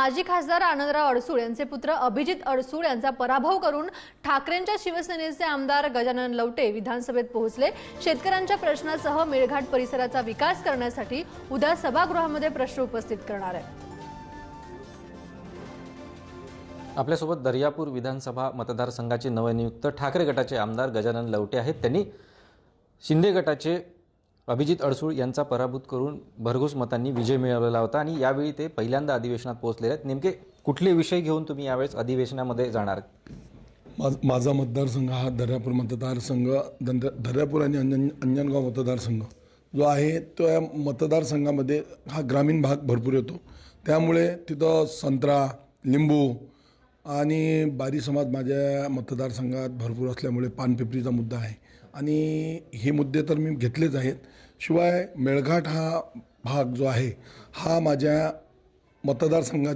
माजी खासदार आनंदराव अडसूळ यांचे पुत्र अभिजित अडसूळ यांचा पराभव करून ठाकरेंच्या शिवसेनेचे आमदार गजानन लवटे विधानसभेत पोहोचले. शेतकऱ्यांच्या प्रश्नासह मेळघाट परिसराचा विकास करण्यासाठी उद्या सभागृहामध्ये प्रश्न उपस्थित करणार आहे आपल्यासोबत दर्यापूर विधानसभा मतदारसंघाचे नवनियुक्त ठाकरे गटाचे आमदार गजानन लवटे आहेत. त्यांनी शिंदे गटाचे अभिजित अडसूळ यांचा पराभूत करून भरघोस मतांनी विजय मिळवलेला होता आणि यावेळी ते पहिल्यांदा अधिवेशनात पोहोचलेले आहेत. नेमके कुठले विषय घेऊन तुम्ही यावेळेस अधिवेशनामध्ये जाणार? माझ माझा मतदारसंघ हा दर्यापूर मतदारसंघ दंड दर्यापूर आणि अंजन अंजनगाव मतदारसंघ. जो आहे तो या मतदारसंघामध्ये हा ग्रामीण भाग भरपूर येतो. त्यामुळे तिथं संत्रा लिंबू आणि बारी समाज माझ्या मतदारसंघात भरपूर असल्यामुळे पानपिपरीचा मुद्दा आहे. आणि हे मुद्दे तर मी घेतलेच आहेत. शिवाय मेळघाट हा भाग जो आहे हा माझ्या मतदारसंघाचा